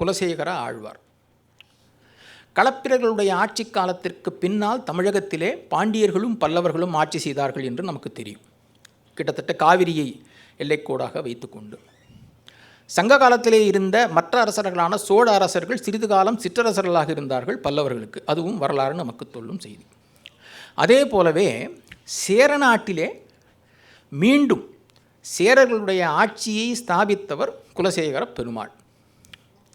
குலசேகர ஆழ்வார். களப்பிரர்களுடைய ஆட்சி காலத்திற்கு பின்னால் தமிழகத்திலே பாண்டியர்களும் பல்லவர்களும் ஆட்சி செய்தார்கள் என்று நமக்கு தெரியும். கிட்டத்தட்ட காவிரியை எல்லைக்கோடாக வைத்துக்கொண்டு சங்க காலத்திலே இருந்த மற்ற அரசர்களான சோழ அரசர்கள் சிறிது காலம் சிற்றரசர்களாக இருந்தார்கள் பல்லவர்களுக்கு. அதுவும் வரலாறு நமக்கு சொல்லும் செய்தி. அதே போலவே சேர நாட்டிலே மீண்டும் சேரர்களுடைய ஆட்சியை ஸ்தாபித்தவர் குலசேகர பெருமாள்.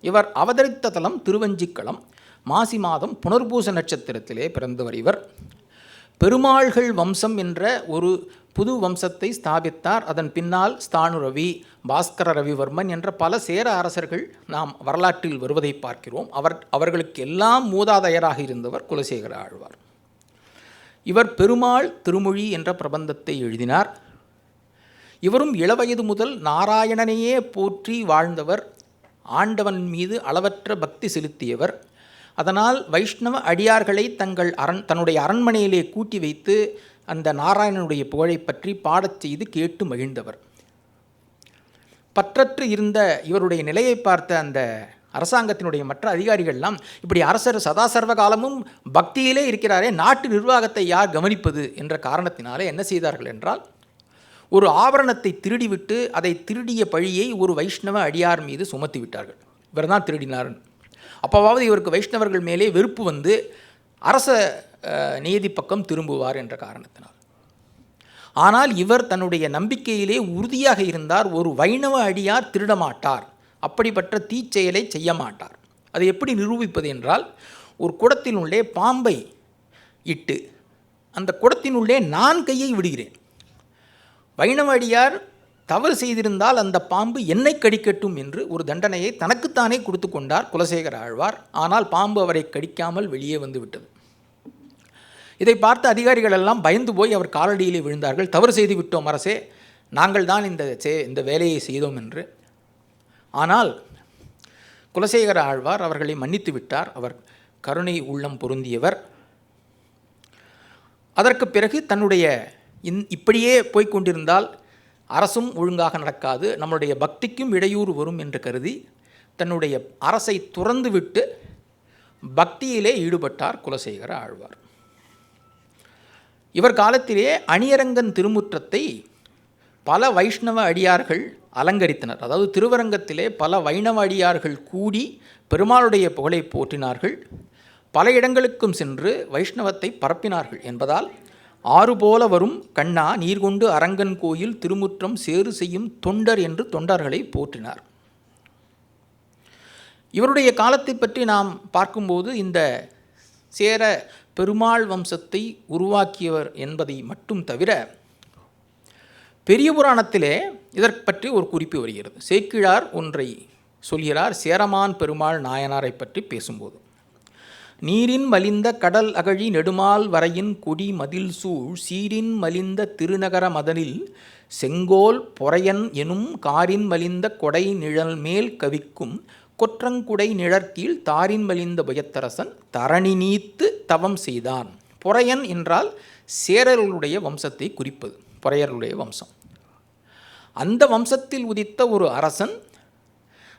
இவர் அவதரித்த தலம் திருவஞ்சிக்களம் மாசி மாதம் புனர்பூச நட்சத்திரத்திலே பிறந்தவர் இவர். பெருமாள்கள் வம்சம் என்ற ஒரு புது வம்சத்தை ஸ்தாபித்தார். அதன் பின்னால் ஸ்தானு ரவி பாஸ்கர ரவிவர்மன் என்ற பல சேர அரசர்கள் நாம் வரலாற்றில் வருவதை பார்க்கிறோம். அவர் அவர்களுக்கு எல்லாம் மூதாதையராக இருந்தவர் குலசேகர ஆழ்வார். இவர் பெருமாள் திருமொழி என்ற பிரபந்தத்தை எழுதினார். இவரும் இளவயது முதல் நாராயணனையே போற்றி வாழ்ந்தவர் ஆண்டவன் மீது அளவற்ற பக்தி செலுத்தியவர். அதனால் வைஷ்ணவ அடியார்களை தங்கள் அரண் தன்னுடைய அரண்மனையிலே கூட்டி வைத்து அந்த நாராயணனுடைய புகழை பற்றி பாடச் செய்து கேட்டு மகிழ்ந்தவர். பற்றற்று இருந்த இவருடைய நிலையை பார்த்த அந்த அரசாங்கத்தினுடைய மற்ற அதிகாரிகள்லாம் இப்படி அரசர் சதா சர்வ காலமும் பக்தியிலே இருக்கிறாரே நாட்டு நிர்வாகத்தை யார் கவனிப்பது? என்ற காரணத்தினாலே என்ன செய்தார்கள் என்றால் ஒரு ஆபரணத்தை திருடிவிட்டு அதை திருடிய பழியை ஒரு வைஷ்ணவ அடியார் மீது சுமத்தி விட்டார்கள். இவர் தான் திருடினார்னு அப்போவாவது இவருக்கு வைஷ்ணவர்கள் மேலே வெறுப்பு வந்து அரச நியதி நீதி பக்கம் திரும்புவார் என்ற காரணத்தினால். ஆனால் இவர் தன்னுடைய நம்பிக்கையிலே உறுதியாக இருந்தார். ஒரு வைணவ அடியார் திருடமாட்டார். அப்படிப்பட்ட தீச்செயலை செய்ய மாட்டார். அதை எப்படி நிரூபிப்பது என்றால் ஒரு குடத்தினுள்ளே பாம்பை இட்டு அந்த குடத்தினுள்ளே நான் கையை விடுகிறேன். வைணவடியார் தவறு செய்திருந்தால் அந்த பாம்பு என்னை கடிக்கட்டும் என்று ஒரு தண்டனையை தனக்குத்தானே கொடுத்து கொண்டார் குலசேகர ஆழ்வார். ஆனால் பாம்பு அவரை கடிக்காமல் வெளியே வந்து விட்டது. இதை பார்த்த அதிகாரிகள் எல்லாம் பயந்து போய் அவர் காலடியிலே விழுந்தார்கள். தவறு செய்து விட்டோம் அரசே நாங்கள் தான் இந்த சே இந்த வேலையை செய்தோம் என்று. ஆனால் குலசேகர ஆழ்வார் அவர்களை மன்னித்து விட்டார். அவர் கருணை உள்ளம் பொருந்தியவர். அதற்கு பிறகு தன்னுடைய இந் இப்படியே போய்கொண்டிருந்தால் அரசும் ஒழுங்காக நடக்காது நம்மளுடைய பக்திக்கும் இடையூறு வரும் என்று கருதி தன்னுடைய அரசை துறந்துவிட்டு பக்தியிலே ஈடுபட்டார் குலசேகர ஆழ்வார். இவர் காலத்திலே அணியரங்கன் திருமுற்றத்தை பல வைஷ்ணவ அடியார்கள் அலங்கரித்தனர். அதாவது திருவரங்கத்திலே பல வைணவ அடியார்கள் கூடி பெருமாளுடைய புகழை போற்றினார்கள். பல இடங்களுக்கும் சென்று வைஷ்ணவத்தை பரப்பினார்கள் என்பதால் ஆறு போல வரும் கண்ணா நீர்கொண்டு அரங்கன் கோயில் திருமுற்றம் சேறு செய்யும் தொண்டர் என்று தொண்டர்களை போற்றினார். இவருடைய காலத்தை பற்றி நாம் பார்க்கும்போது இந்த சேர பெருமாள் வம்சத்தை உருவாக்கியவர் என்பதை மட்டும் தவிர பெரிய புராணத்திலே இதற்கு பற்றி ஒரு குறிப்பு வருகிறது. சேக்கிழார் ஒன்றை சொல்கிறார் சேரமான் பெருமாள் நாயனாரை பற்றி பேசும்போது. நீரின் மலிந்த கடல் அகழி நெடுமால் வரையின் கொடி மதில் சூழ் சீரின் மலிந்த திருநகர மதனில் செங்கோல் பொறையன் எனும் காரின் மலிந்த கொடை நிழல் மேல் கவிக்கும் கொற்றங்குடை நிழற்கீழ் தாரின் மலிந்த புயத்தரசன் தரணி நீத்து தவம் செய்தான். பொறையன் என்றால் சேரர்களுடைய வம்சத்தை குறிப்பது பொறையர்களுடைய வம்சம். அந்த வம்சத்தில் உதித்த ஒரு அரசன்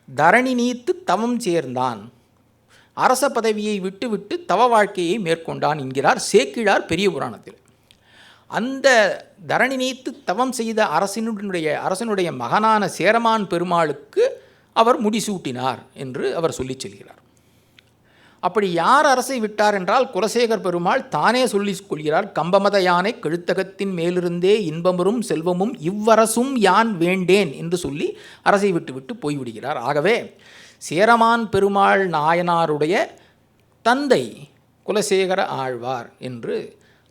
தரணி நீத்து தவம் சேர்ந்தான். அரச பதவியை விட்டுவிட்டு தவ வாழ்க்கையை மேற்கொண்டான் என்கிறார் சேக்கிழார் பெரிய புராணத்தில். அந்த தரணி நீத்து தவம் செய்த அரசினுடைய அரசனுடைய மகனான சேரமான் பெருமாளுக்கு அவர் முடிசூட்டினார் என்று அவர் சொல்லிச் செல்கிறார். அப்படி யார் அரசை விட்டார் என்றால் குலசேகர் பெருமாள் தானே சொல்லிக் கொள்கிறார் கம்பமத யானை கழுத்தகத்தின் மேலிருந்தே இன்பமரும் செல்வமும் இவ்வரசும் யான் வேண்டேன் என்று சொல்லி அரசை விட்டுவிட்டு போய்விடுகிறார். ஆகவே சேரமான் பெருமாள் நாயனாருடைய தந்தை குலசேகர ஆழ்வார் என்று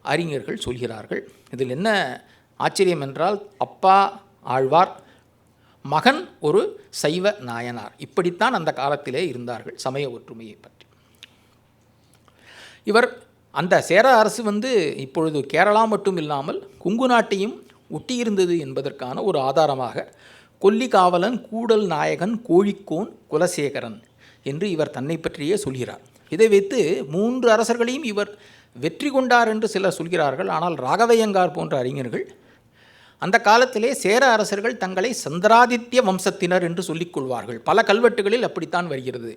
அறிஞர்கள் சொல்கிறார்கள். இதில் என்ன ஆச்சரியம் என்றால் அப்பா ஆழ்வார் மகன் ஒரு சைவ நாயனார். இப்படித்தான் அந்த காலத்திலே இருந்தார்கள் சமய ஒற்றுமையை பற்றி. இவர் அந்த சேர அரசு வந்து இப்பொழுது கேரளா மட்டும் இல்லாமல் குங்கு நாட்டையும் ஒட்டியிருந்தது என்பதற்கான ஒரு ஆதாரமாக கொல்லிகாவலன் கூடல் நாயகன் கோழிக்கோன் குலசேகரன் என்று இவர் தன்னை பற்றியே சொல்கிறார். இதை வைத்து மூன்று அரசர்களையும் இவர் வெற்றி கொண்டார் என்று சிலர் சொல்கிறார்கள். ஆனால் ராகவையங்கார் போன்ற அறிஞர்கள் அந்த காலத்திலே சேர அரசர்கள் தங்களை சந்திராதித்ய வம்சத்தினர் என்று சொல்லிக் கொள்வார்கள். பல கல்வெட்டுகளில் அப்படித்தான் வருகிறது.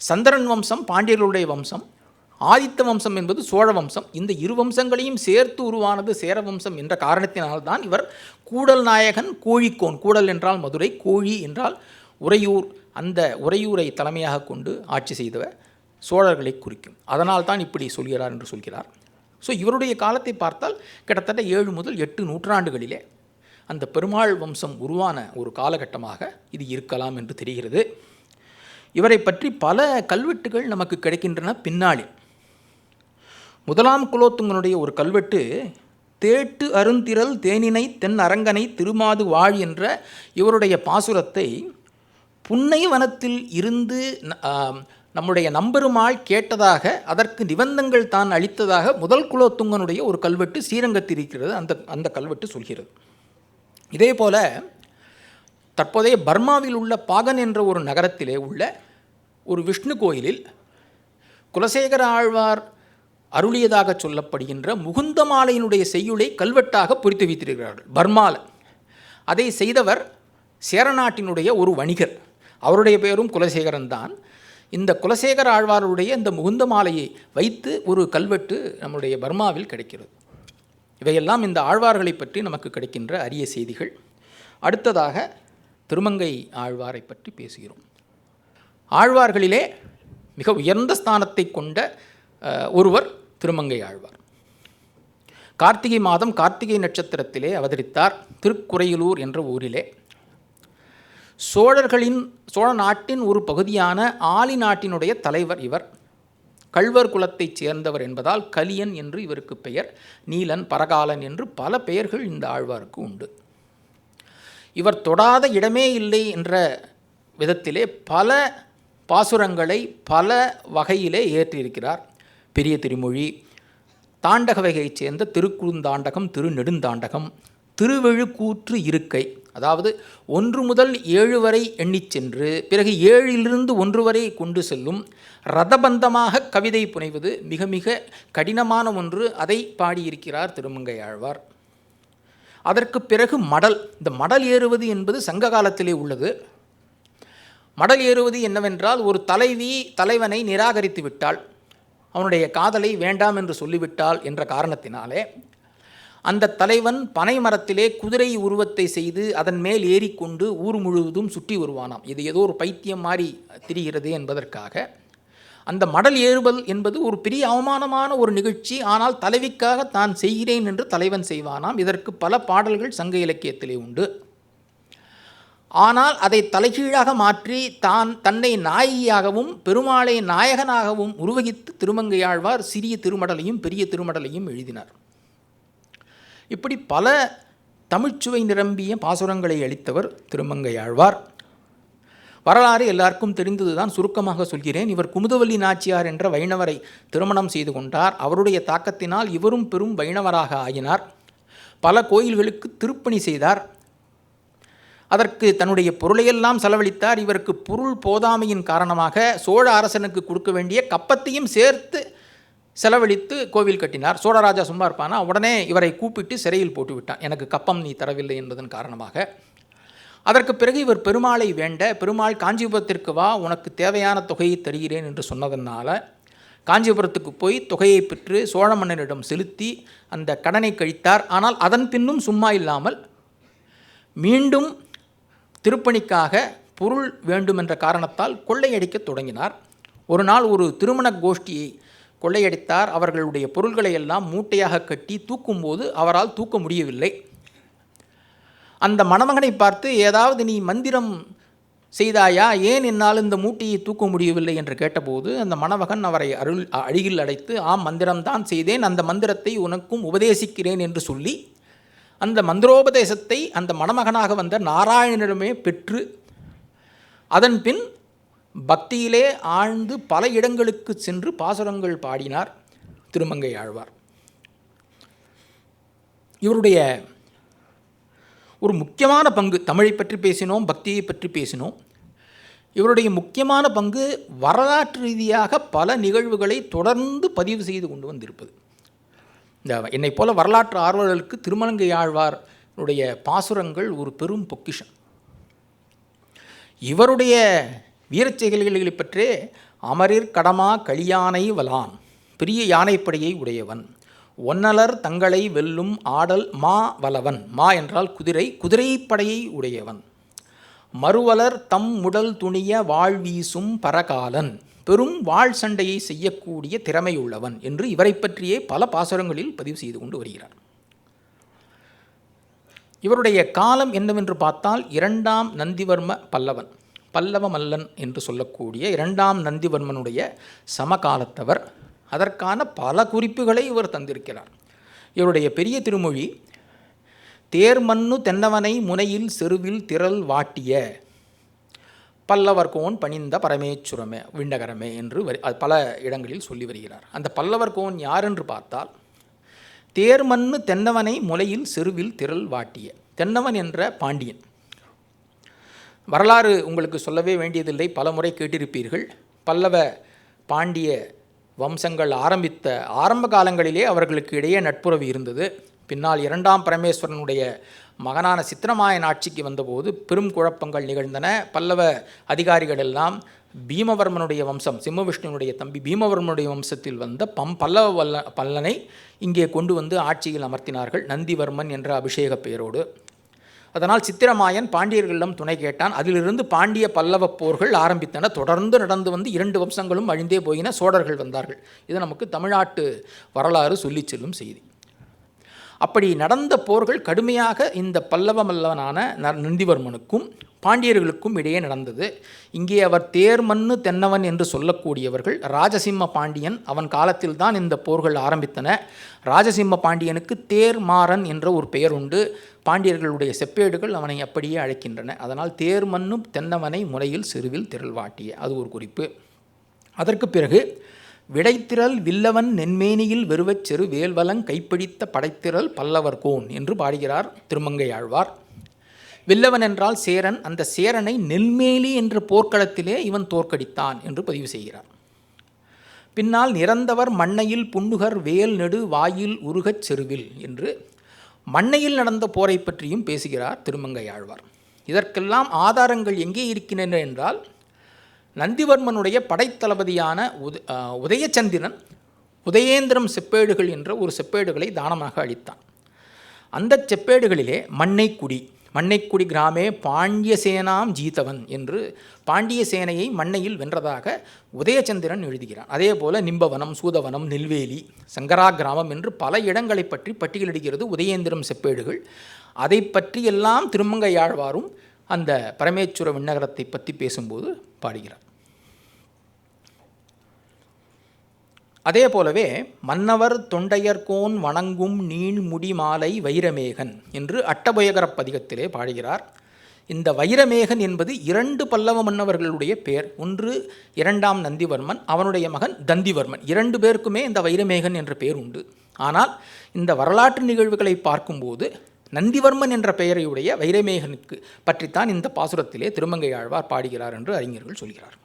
சந்திரன் வம்சம் பாண்டியர்களுடைய வம்சம் ஆதித்த வம்சம் என்பது சோழ வம்சம். இந்த இரு வம்சங்களையும் சேர்த்து உருவானது சேர வம்சம் என்ற காரணத்தினால்தான் இவர் கூடல் நாயகன் கோழிக்கோன். கூடல் என்றால் மதுரை கோழி என்றால் உறையூர். அந்த உறையூரை தலைமையாக கொண்டு ஆட்சி செய்தவர் சோழர்களை குறிக்கும். அதனால் தான் இப்படி சொல்கிறார் என்று சொல்கிறார். ஸோ இவருடைய காலத்தை பார்த்தால் கிட்டத்தட்ட ஏழு முதல் எட்டு நூற்றாண்டுகளிலே அந்த பெருமாள் வம்சம் உருவான ஒரு காலகட்டமாக இது இருக்கலாம் என்று தெரிகிறது. இவரை பற்றி பல கல்வெட்டுகள் நமக்கு கிடைக்கின்றன பின்னாளில். முதலாம் குலோத்துங்கனுடைய ஒரு கல்வெட்டு தேட்டு அருந்திரல் தேனினை தென் அரங்கனை திருமாது வாழ் என்ற இவருடைய பாசுரத்தை புன்னை வனத்தில் இருந்து நம்முடைய நம்பெருமாள் கேட்டதாக அதற்கு நிபந்தங்கள் தான் அளித்ததாக முதல் குலோத்துங்கனுடைய ஒரு கல்வெட்டு ஸ்ரீரங்கத்தில் இருக்கிறது. அந்த அந்த கல்வெட்டு சொல்கிறது. இதே போல தற்போதைய பர்மாவில் உள்ள பாகன் என்ற ஒரு நகரத்திலே உள்ள ஒரு விஷ்ணு கோயிலில் குலசேகர ஆழ்வார் அருளியதாக சொல்லப்படுகின்ற முகுந்தமாலையினுடைய செய்யுளை கல்வெட்டாக பொறித்து வைத்திருக்கிறார்கள். பர்மால. அதை செய்தவர் சேரநாட்டினுடைய ஒரு வணிகர். அவருடைய பெயரும் குலசேகரன் தான். இந்த குலசேகர ஆழ்வாருடைய இந்த முகுந்த மாலையை வைத்து ஒரு கல்வெட்டு நம்முடைய பர்மாவில் கிடைக்கிறது. இவையெல்லாம் இந்த ஆழ்வார்களை பற்றி நமக்கு கிடைக்கின்ற அரிய செய்திகள். அடுத்ததாக திருமங்கை ஆழ்வாரை பற்றி பேசுகிறோம். ஆழ்வார்களிலே மிக உயர்ந்த ஸ்தானத்தை கொண்ட ஒருவர் திருமங்கை ஆழ்வார். கார்த்திகை மாதம் கார்த்திகை நட்சத்திரத்திலே அவதரித்தார் திருக்குறையிலூர் என்ற ஊரிலே. சோழர்களின் சோழ நாட்டின் ஒரு பகுதியான ஆலி நாட்டினுடைய தலைவர் இவர். கள்வர் குலத்தைச் சேர்ந்தவர் என்பதால் கலியன் என்று இவருக்கு பெயர் நீலன் பரகாலன் என்று பல பெயர்கள் இந்த ஆழ்வாருக்கு உண்டு. இவர் தொடாத இடமே இல்லை என்ற விதத்திலே பல பாசுரங்களை பல வகையிலே ஏற்றியிருக்கிறார் பெரிய திருமொழி. தாண்டக வகையைச் சேர்ந்த திருக்குறுந்தாண்டகம் திருநெடுந்தாண்டகம் திருவெழுக்கூற்று இருக்கை. அதாவது ஒன்று முதல் ஏழு வரை எண்ணிச் சென்று பிறகு ஏழிலிருந்து ஒன்று வரை கொண்டு செல்லும் ரதபந்தமாக கவிதை புனைவது மிக மிக கடினமான ஒன்று. அதை பாடியிருக்கிறார் திருமங்கை ஆழ்வார் அதற்கு பிறகு மடல். இந்த மடல் ஏறுவது என்பது சங்க காலத்திலே உள்ளது. மடல் ஏறுவது என்னவென்றால் ஒரு தலைவி தலைவனை நிராகரித்து விட்டாள். அவனுடைய காதலை வேண்டாம் என்று சொல்லிவிட்டாள் என்ற காரணத்தினாலே அந்த தலைவன் பனை மரத்திலே குதிரை உருவத்தை செய்து அதன் மேல் ஏறிக்கொண்டு ஊர் முழுவதும் சுற்றி வருவானாம். இது ஏதோ ஒரு பைத்தியம் மாதிரி திரிகிறது என்பதற்காக. அந்த மடல் ஏறுதல் என்பது ஒரு பெரிய அவமானமான ஒரு நிகழ்ச்சி. ஆனால் தலைவிக்காக தான் செய்கிறேன் என்று தலைவன் செய்வானாம். இதற்கு பல பாடல்கள் சங்க இலக்கியத்திலே உண்டு. ஆனால் அதை தலைகீழாக மாற்றி தான் தன்னை நாயகியாகவும் பெருமாளை நாயகனாகவும் உருவகித்து திருமங்கையாழ்வார் சிறிய திருமடலையும் பெரிய திருமடலையும் எழுதினார். இப்படி பல தமிழ்ச்சுவை நிரம்பிய பாசுரங்களை அளித்தவர் திருமங்கையாழ்வார். வரலாறு எல்லாருக்கும் தெரிந்ததுதான் சுருக்கமாக சொல்கிறேன். இவர் குமுதவல்லி நாச்சியார் என்ற வைணவரை திருமணம் செய்து கொண்டார். அவருடைய தாக்கத்தினால் இவரும் பெரும் வைணவராக ஆகினார். பல கோயில்களுக்கு திருப்பணி செய்தார். அதற்கு தன்னுடைய பொருளையெல்லாம் செலவழித்தார். இவருக்கு பொருள் போதாமையின் காரணமாக சோழ அரசனுக்கு கொடுக்க வேண்டிய கப்பத்தையும் சேர்த்து செலவழித்து கோவில் கட்டினார். சோழராஜா சும்மா இருப்பானா? உடனே இவரை கூப்பிட்டு சிறையில் போட்டு விட்டான். எனக்கு கப்பம் நீ தரவில்லை என்பதன் காரணமாக. அதற்கு பிறகு இவர் பெருமாளை வேண்ட பெருமாள் காஞ்சிபுரத்திற்கு வா உனக்கு தேவையான தொகையை தருகிறேன் என்று சொன்னதனால காஞ்சிபுரத்துக்கு போய் தொகையை பெற்று சோழ மன்னனிடம் செலுத்தி அந்த கடனை கழித்தார். ஆனால் அதன் பின்னும் சும்மா இல்லாமல் மீண்டும் திருப்பணிக்காக பொருள் வேண்டுமென்ற காரணத்தால் கொள்ளையடிக்கத் தொடங்கினார். ஒரு நாள் ஒரு திருமண கோஷ்டியை கொள்ளையடித்தார். அவர்களுடைய பொருள்களை எல்லாம் மூட்டையாக கட்டி தூக்கும்போது அவரால் தூக்க முடியவில்லை. அந்த மணமகனை பார்த்து ஏதாவது நீ மந்திரம் செய்தாயா? ஏன் என்னால் இந்த மூட்டையை தூக்க முடியவில்லை? என்று கேட்டபோது அந்த மணமகன் அவரை அருள் அருகில் அடைத்து ஆம் மந்திரம்தான் செய்தேன். அந்த மந்திரத்தை உனக்கும் உபதேசிக்கிறேன் என்று சொல்லி அந்த மந்திரோபதேசத்தை அந்த மணமகனாக வந்த நாராயணனிடமே பெற்று அதன் பின் பக்தியிலே ஆழ்ந்து பல இடங்களுக்கு சென்று பாசுரங்கள் பாடினார் திருமங்கை ஆழ்வார். இவருடைய ஒரு முக்கியமான பங்கு தமிழை பற்றி பேசினோம் பக்தியை பற்றி பேசினோம். இவருடைய முக்கியமான பங்கு வரலாற்று ரீதியாக பல நிகழ்வுகளை தொடர்ந்து பதிவு செய்து கொண்டு வந்திருப்பது. இந்த என்னை போல வரலாற்று ஆர்வலர்களுக்கு திருமலங்கை ஆழ்வார் உடைய பாசுரங்கள் ஒரு பெரும் பொக்கிஷம். இவருடைய வீரச் செயல்களை பற்றே அமரிர் கடமா களியானை வலான் பெரிய யானைப்படையை உடையவன். ஒன்னலர் தங்களை வெல்லும் ஆடல் மா வலவன் மா என்றால் குதிரை குதிரைப்படையை உடையவன். மறுவலர் தம் முடல் துணிய வாழ் வீசும் பரகாலன் பெரும் வாழ் சண்டையை செய்யக்கூடிய திறமையுள்ளவன் என்று இவரை பற்றியே பல பாசுரங்களில் பதிவு செய்து கொண்டு வருகிறார். இவருடைய காலம் என்னவென்று பார்த்தால் இரண்டாம் நந்திவர்ம பல்லவன் பல்லவ மல்லன் என்று சொல்லக்கூடிய இரண்டாம் நந்திவர்மனுடைய சமகாலத்தவர். அதற்கான பல குறிப்புகளை இவர் தந்திருக்கிறார். இவருடைய பெரிய திருமொழி தேர்மண்ணு தென்னவனை முனையில் செருவில் திரள் வாட்டிய பல்லவர்கோன் பணிந்த பரமேச்சுரமே விண்ணகரமே என்று வரி பல இடங்களில் சொல்லி வருகிறார். அந்த பல்லவர்கோன் யார் என்று பார்த்தால் தேர்மண்ணு தென்னவனை முலையில் செருவில் திரள் வாட்டிய தென்னவன் என்ற பாண்டியன். வரலாறு உங்களுக்கு சொல்லவே வேண்டியதில்லை பல முறை கேட்டிருப்பீர்கள். பல்லவ பாண்டிய வம்சங்கள் ஆரம்பித்த ஆரம்ப காலங்களிலே அவர்களுக்கு இடையே நட்புறவு இருந்தது. பின்னால் இரண்டாம் பரமேஸ்வரனுடைய மகனான சித்திரமாயன் ஆட்சிக்கு வந்தபோது பெரும் குழப்பங்கள் நிகழ்ந்தன. பல்லவ அதிகாரிகள் எல்லாம் பீமவர்மனுடைய வம்சம் சிம்மவிஷ்ணுனுடைய தம்பி பீமவர்மனுடைய வம்சத்தில் வந்த பம் பல்லவ வல்ல பல்லனை இங்கே கொண்டு வந்து ஆட்சியில் அமர்த்தினார்கள். நந்திவர்மன் என்ற அபிஷேக பெயரோடு. அதனால் சித்திரமாயன் பாண்டியர்களிடம் துணை கேட்டான். அதிலிருந்து பாண்டிய பல்லவ போர்கள் ஆரம்பித்தன. தொடர்ந்து நடந்து வந்து இரண்டு வம்சங்களும் அழிந்தே போயின. சோழர்கள் வந்தார்கள். இது நமக்கு தமிழ்நாட்டு வரலாறு சொல்லிச் செல்லும் செய்தி. அப்படி நடந்த போர்கள் கடுமையாக இந்த பல்லவ மல்லவனான ந- நந்திவர்மனுக்கும் பாண்டியர்களுக்கும் இடையே நடந்தது. இங்கே அவர் தேர்மன்னு தென்னவன் என்று சொல்லக்கூடியவர்கள் ராஜசிம்ம பாண்டியன் அவன் காலத்தில் தான் இந்த போர்கள் ஆரம்பித்தன. ராஜசிம்ம பாண்டியனுக்கு தேர்மாறன் என்ற ஒரு பெயர் உண்டு. பாண்டியர்களுடைய செப்பேடுகள் அவனை அப்படியே அழைக்கின்றன. அதனால் தேர்மன்னும் தென்னவனை முறையில் சிறுவில் திரள்வாட்டிய. அது ஒரு குறிப்பு. அதற்கு பிறகு விடைத்திரல் வில்லவன் நென்மேனியில் வெறுவச் செரு வேல்வலங் கைப்பிடித்த படைத்திரல் பல்லவர் கோன் என்று பாடுகிறார் திருமங்கையாழ்வார். வில்லவன் என்றால் சேரன். அந்த சேரனை நெல்மேலி என்ற போர்க்களத்திலே இவன் தோற்கடித்தான் என்று பதிவு செய்கிறார். பின்னால் நிறந்தவர் மண்ணையில் புண்ணுகர் வேல் நெடு வாயில் உருகச் செருவில் என்று மண்ணையில் நடந்த போரை பற்றியும் பேசுகிறார் திருமங்கையாழ்வார். இதற்கெல்லாம் ஆதாரங்கள் எங்கே இருக்கின்றன என்றால் நந்திவர்மனுடைய படைத்தளபதியான உத உதயச்சந்திரன் உதயேந்திரம் செப்பேடுகள் என்ற ஒரு செப்பேடுகளை தானமாக அளித்தான். அந்த செப்பேடுகளிலே மண்ணைக்குடி மண்ணைக்குடி கிராமே பாண்டிய சேனாம் ஜீதவன் என்று பாண்டிய சேனையை மண்ணையில் வென்றதாக உதயச்சந்திரன் எழுதுகிறான். அதே போல் நிம்பவனம் சூதவனம் நெல்வேலி சங்கரா கிராமம் என்று பல இடங்களை பற்றி பட்டியலிடுகிறது உதயேந்திரம் செப்பேடுகள். அதை பற்றியெல்லாம் திருமங்கையாழ்வாரும் அந்த பரமேஸ்வர விண்ணகரத்தை பற்றி பேசும்போது பாடுகிறார். அதே போலவே மன்னவர் தொண்டையர்கோன் வணங்கும் நீள்முடி மாலை வைரமேகன் என்று அட்டபயகரப் பதிகத்திலே பாடுகிறார். இந்த வைரமேகன் என்பது இரண்டு பல்லவ மன்னவர்களுடைய பெயர் ஒன்று இரண்டாம் நந்திவர்மன் அவனுடைய மகன் தந்திவர்மன். இரண்டு பேருக்குமே இந்த வைரமேகன் என்ற பெயர் உண்டு. ஆனால் இந்த வரலாற்று நிகழ்வுகளை பார்க்கும்போது நந்திவர்மன் என்ற பெயரையுடைய வைரமேகனுக்கு பற்றித்தான் இந்த பாசுரத்திலே திருமங்கை ஆழ்வார் பாடுகிறார் என்று அறிஞர்கள் சொல்கிறார்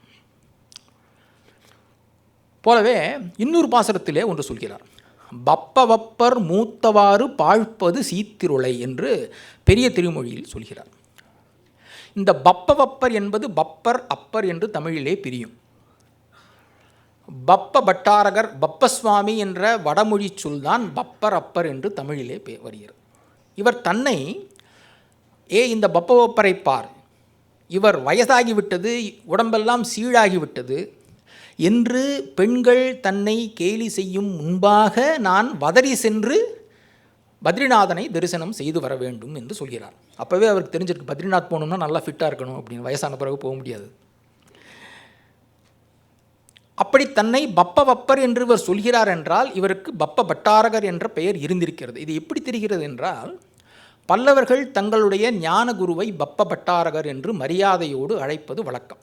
போலவே இன்னொரு பாசுரத்திலே ஒன்று சொல்கிறார். பப்பவப்பர் மூத்தவாறு பாழ்ப்பது சீத்திருளை என்று பெரிய திருமொழியில் சொல்கிறார். இந்த பப்பவப்பர் என்பது பப்பர் அப்பர் என்று தமிழிலே பிரியும். பப்ப பட்டாரகர் பப்பசுவாமி என்ற வடமொழி சொல்தான் பப்பர் அப்பர் என்று தமிழிலே வருகிறது. இவர் தன்னை ஏ இந்த பப்பவப்பரை பார். இவர் வயதாகிவிட்டது உடம்பெல்லாம் சீழாகிவிட்டது. என்று பெண்கள் தன்னை கேலி செய்யும் முன்பாக நான் வதறி சென்று பத்ரிநாதனை தரிசனம் செய்து வர வேண்டும் என்று சொல்கிறார். அப்போவே அவருக்கு தெரிஞ்சிருக்கு பத்ரிநாத் போகணும்னா நல்லா ஃபிட்டாக இருக்கணும் அப்படின்னு வயசான பிறகு போக முடியாது. அப்படி தன்னை பப்ப வப்பர் என்று இவர் சொல்கிறார் என்றால் இவருக்கு பப்ப பட்டாரகர் என்ற பெயர் இருந்திருக்கிறது. இது எப்படி தெரிகிறது என்றால் பல்லவர்கள் தங்களுடைய ஞான குருவை பப்ப பட்டாரகர் என்று மரியாதையோடு அழைப்பது வழக்கம்.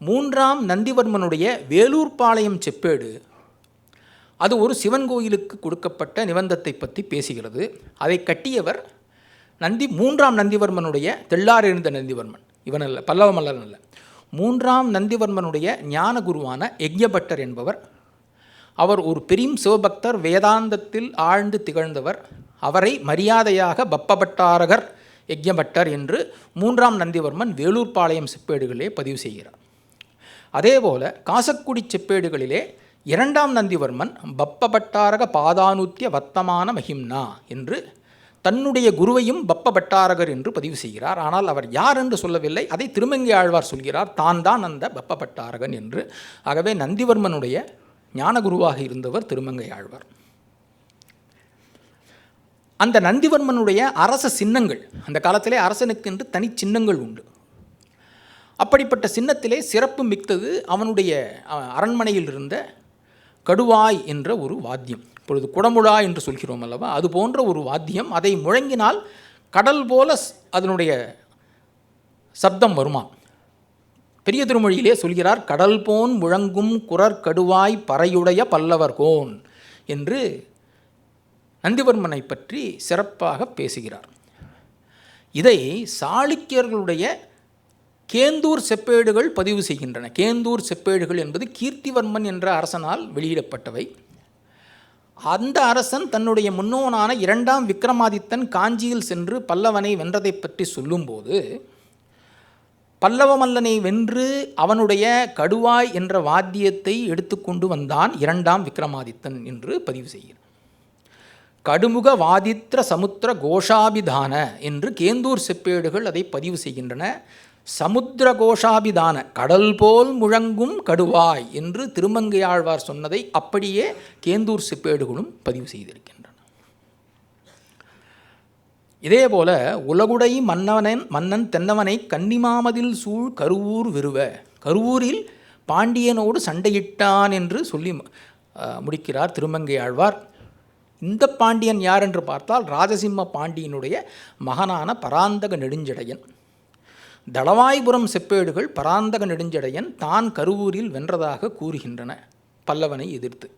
மூன்றாம் நந்திவர்மனுடைய வேலூர்பாளையம் செப்பேடு அது ஒரு சிவன் கோயிலுக்கு கொடுக்கப்பட்ட நிபந்தத்தை பற்றி பேசுகிறது. அதை கட்டியவர் நந்தி மூன்றாம் நந்திவர்மனுடைய தெள்ளார் எழுந்த நந்திவர்மன். இவன் அல்ல பல்லவ மல்லன் அல்ல. மூன்றாம் நந்திவர்மனுடைய ஞான குருவான யக்ஞபட்டர் என்பவர் அவர் ஒரு பெரும் சிவபக்தர் வேதாந்தத்தில் ஆழ்ந்து திகழ்ந்தவர். அவரை மரியாதையாக பப்பபட்டாரகர் யஜ்யபட்டர் என்று மூன்றாம் நந்திவர்மன் வேலூர்பாளையம் செப்பேடுகளே பதிவு செய்கிறார். அதேபோல காசக்குடி செப்பேடுகளிலே இரண்டாம் நந்திவர்மன் பப்பபட்டாரக பாதானுத்திய வர்த்தமான மகிம்னா என்று தன்னுடைய குருவையும் பப்பபட்டாரகர் என்று பதிவு செய்கிறார். ஆனால் அவர் யார் என்று சொல்லவில்லை. அதை திருமங்கை ஆழ்வார் சொல்கிறார். தான் தான் அந்த பப்பபட்டாரகன் என்று. ஆகவே நந்திவர்மனுடைய ஞானகுருவாக இருந்தவர் திருமங்கை ஆழ்வார். அந்த நந்திவர்மனுடைய அரச சின்னங்கள் அந்த காலத்திலே அரசனுக்கென்று தனி சின்னங்கள் உண்டு. அப்படிப்பட்ட சின்னத்திலே சிறப்பு மிக்கது அவனுடைய அரண்மனையில் இருந்த கடுவாய் என்ற ஒரு வாத்தியம். இப்பொழுது குடமுழா என்று சொல்கிறோம் அல்லவா? அது போன்ற ஒரு வாத்தியம் அதை முழங்கினால் கடல் போல அதனுடைய சப்தம் வருமா? பெரிய திருமொழியிலே சொல்கிறார் கடல் போன் முழங்கும் குரற் கடுவாய் பறையுடைய பல்லவர் கோன் என்று நந்திவர்மனை பற்றி சிறப்பாக பேசுகிறார். இதை சாளுக்கியர்களுடைய கேந்தூர் செப்பேடுகள் பதிவு செய்கின்றன. கேந்தூர் செப்பேடுகள் என்பது கீர்த்திவர்மன் என்ற அரசனால் வெளியிடப்பட்டவை. அந்த அரசன் தன்னுடைய முன்னோனான இரண்டாம் விக்ரமாதித்தன் காஞ்சியில் சென்று பல்லவனை வென்றதை பற்றி சொல்லும்போது பல்லவமல்லனை வென்று அவனுடைய கடுவாய் என்ற வாத்தியத்தை எடுத்துக்கொண்டு வந்தான் இரண்டாம் விக்ரமாதித்தன் என்று பதிவு செய்கிறார். கடுமுக வாதித்ர சமுத்திர கோஷாபிதான என்று கேந்தூர் செப்பேடுகள் அதை பதிவு செய்கின்றன. சமுத்திர கோஷாபிதான கடல் போல் முழங்கும் கடுவாய் என்று திருமங்கையாழ்வார் சொன்னதை அப்படியே கேந்தூர் சிப்பேடுகளும் பதிவு செய்திருக்கின்றன. இதேபோல உலகுடை மன்னவனன் மன்னன் தென்னவனை கன்னிமாமதில் சூழ் கருவூர் விருவ கருவூரில் பாண்டியனோடு சண்டையிட்டான் என்று சொல்லி முடிக்கிறார் திருமங்கையாழ்வார். இந்த பாண்டியன் யார் என்று பார்த்தால் ராஜசிம்ம பாண்டியனுடைய மகனான பராந்தக நெடுஞ்சடையன். தளவாய்புரம் செப்பேடுகள் பராந்தக நெடுஞ்சடையன் தான் கருவூரில் வென்றதாக கூறுகின்றன பல்லவனை எதிர்த்து.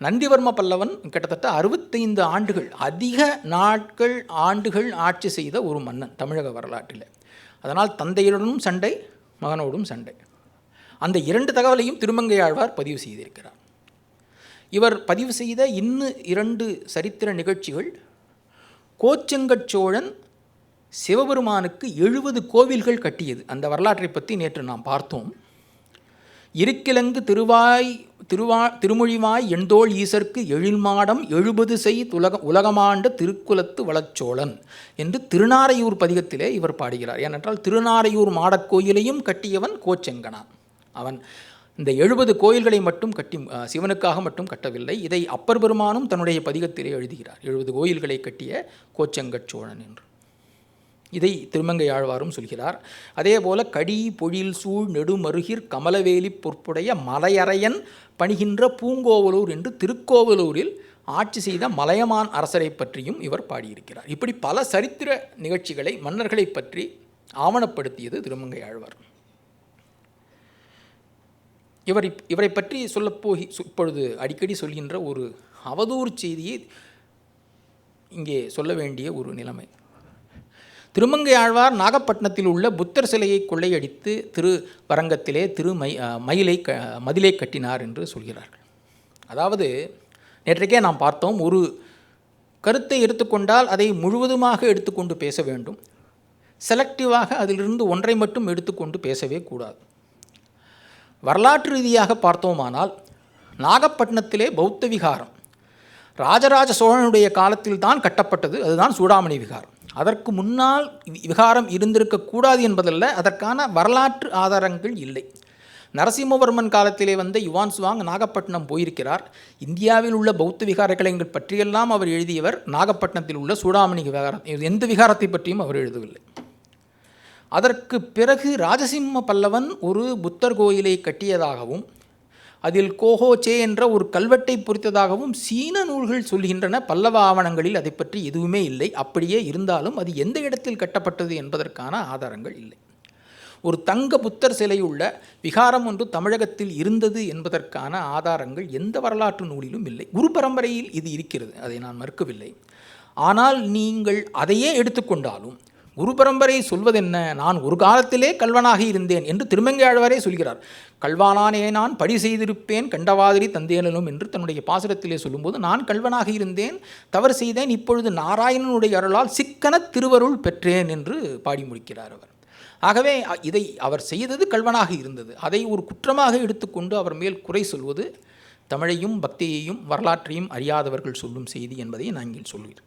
நந்திவர்ம பல்லவன் கிட்டத்தட்ட அறுபத்தைந்து ஆண்டுகள் அதிக நாட்கள் ஆண்டுகள் ஆட்சி செய்த ஒரு மன்னன் தமிழக வரலாற்றில். அதனால் தந்தையுடனும் சண்டை மகனோடும் சண்டை. அந்த இரண்டு தகவலையும் திருமங்கையாழ்வார் பதிவு செய்திருக்கிறார். இவர் பதிவு செய்த இன்னும் இரண்டு சரித்திர நிகழ்ச்சிகள் கோச்செங்கட் சோழன் சிவபெருமானுக்கு எழுபது கோவில்கள் கட்டியது. அந்த வரலாற்றை பற்றி நேற்று நாம் பார்த்தோம். இருக்கிலங்கு திருவாய் திருவா திருமொழிவாய் எண்தோள் ஈசர்க்கு எழில்மாடம் எழுபது செய் துலக உலகமாண்ட திருக்குலத்து வளச்சோழன் என்று திருநாரையூர் பதிகத்திலே இவர் பாடுகிறார். ஏனென்றால் திருநாரையூர் மாடக் கோயிலையும் கட்டியவன் கோச்செங்கனான் அவன் இந்த எழுபது கோயில்களை மட்டும் கட்டி சிவனுக்காக மட்டும் கட்டவில்லை. இதை அப்பர் பெருமானும் தன்னுடைய பதிகத்திலே எழுதுகிறார். எழுபது கோயில்களை கட்டிய கோச்செங்கட் சோழன் என்று. இதை திருமங்கை ஆழ்வாரும் சொல்கிறார். அதேபோல கடி பொழில் சூழ் நெடுமருகிற் கமலவேலி பொற்புடைய மலையறையன் பணிகின்ற பூங்கோவலூர் என்று திருக்கோவலூரில் ஆட்சி செய்த மலையமான் அரசரை பற்றியும் இவர் பாடியிருக்கிறார். இப்படி பல சரித்திர நிகழ்ச்சிகளை மன்னர்களை பற்றி ஆவணப்படுத்தியது திருமங்கை ஆழ்வார் இவர் இவரை பற்றி சொல்லப்போகி இப்பொழுது அடிக்கடி சொல்கின்ற ஒரு அவதூறு செய்தியை இங்கே சொல்ல வேண்டிய ஒரு நிலைமை. திருமங்கை ஆழ்வார் நாகப்பட்டினத்தில் உள்ள புத்தர் சிலையை கொள்ளையடித்து திரு வரங்கத்திலே திரு மை மயிலை க மதிலை கட்டினார் என்று சொல்கிறார்கள். அதாவது நேற்றைக்கே நாம் பார்த்தோம் ஒரு கருத்தை எடுத்துக்கொண்டால் அதை முழுவதுமாக எடுத்துக்கொண்டு பேச வேண்டும். செலக்டிவாக அதிலிருந்து ஒன்றை மட்டும் எடுத்துக்கொண்டு பேசவே கூடாது. வரலாற்று ரீதியாக பார்த்தோமானால் நாகப்பட்டினத்திலே பௌத்த விகாரம் ராஜராஜ சோழனுடைய காலத்தில் தான் கட்டப்பட்டது. அதுதான் சூடாமணி விகாரம். அதற்கு முன்னால் வி- விகாரம் இருந்திருக்கக்கூடாது என்பதல்ல அதற்கான வரலாற்று ஆதாரங்கள் இல்லை. நரசிம்மவர்மன் காலத்திலே வந்த யுவான் சுவாங் நாகப்பட்டினம் போயிருக்கிறார். இந்தியாவில் உள்ள பௌத்த விகாரக்கலைகள் பற்றியெல்லாம் அவர் எழுதியவர். நாகப்பட்டினத்தில் உள்ள சூடாமணி விகாரம் எந்த விகாரத்தை பற்றியும் அவர் எழுதவில்லை. அதற்கு பிறகு ராஜசிம்ம பல்லவன் ஒரு புத்தர் கோயிலை கட்டியதாகவும் அதில் கோஹோச்சே என்ற ஒரு கல்வெட்டை பொறித்ததாகவும் சீன நூல்கள் சொல்கின்றன. பல்லவ ஆவணங்களில் அதை பற்றி எதுவுமே இல்லை. அப்படியே இருந்தாலும் அது எந்த இடத்தில் கட்டப்பட்டது என்பதற்கான ஆதாரங்கள் இல்லை. ஒரு தங்க புத்தர் சிலையுள்ள விகாரம் ஒன்று தமிழகத்தில் இருந்தது என்பதற்கான ஆதாரங்கள் எந்த வரலாற்று நூலிலும் இல்லை. குரு பரம்பரையில் இது இருக்கிறது. அதை நான் மறுக்கவில்லை. ஆனால் நீங்கள் அதையே எடுத்துக்கொண்டாலும் குரு பரம்பரை சொல்வதென்ன? நான் ஒரு காலத்திலே கல்வனாக இருந்தேன் என்று திருமங்கையாழ்வாரே சொல்கிறார். கல்வானானே நான் படி செய்திருப்பேன் கண்டவாதிரி தந்தேனலும் என்று தன்னுடைய பாசுரத்திலே சொல்லும்போது நான் கல்வனாக இருந்தேன் தவறு செய்தேன் இப்பொழுது நாராயணனுடைய அருளால் சிக்கன திருவருள் பெற்றேன் என்று பாடி முடிக்கிறார் அவர். ஆகவே இதை அவர் செய்தது கல்வனாக இருந்தது. அதை ஒரு குற்றமாக எடுத்துக்கொண்டு அவர் மேல் குறை சொல்வது தமிழையும் பக்தியையும் வரலாற்றையும் அறியாதவர்கள் சொல்லும் செய்தி என்பதை நான் இங்கே சொல்கிறேன்.